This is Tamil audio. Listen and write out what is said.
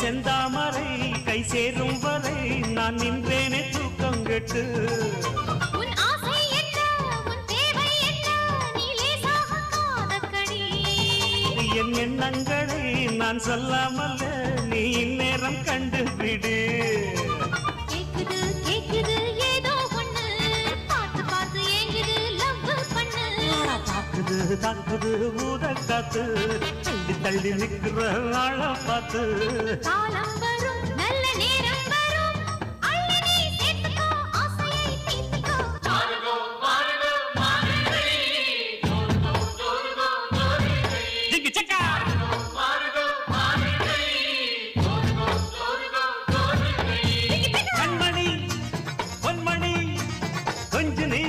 செந்தாமரை கை சேரும் வரை நான் நின்றேனே தூக்கம் கெட்டு. என் எண்ணங்களை நான் சொல்லாமல் நீ இந்நேரம் கண்டுபிடு. கேக்குது கேக்குது ஏதோ ஒண்ணு. பார்த்து பார்த்து ஏங்குது லவ் பண்ணு. தாக்குது தாக்குது ஊத காத்து தள்ளி நிற்கிற ஆள பார்த்து. கொஞ்ச நீ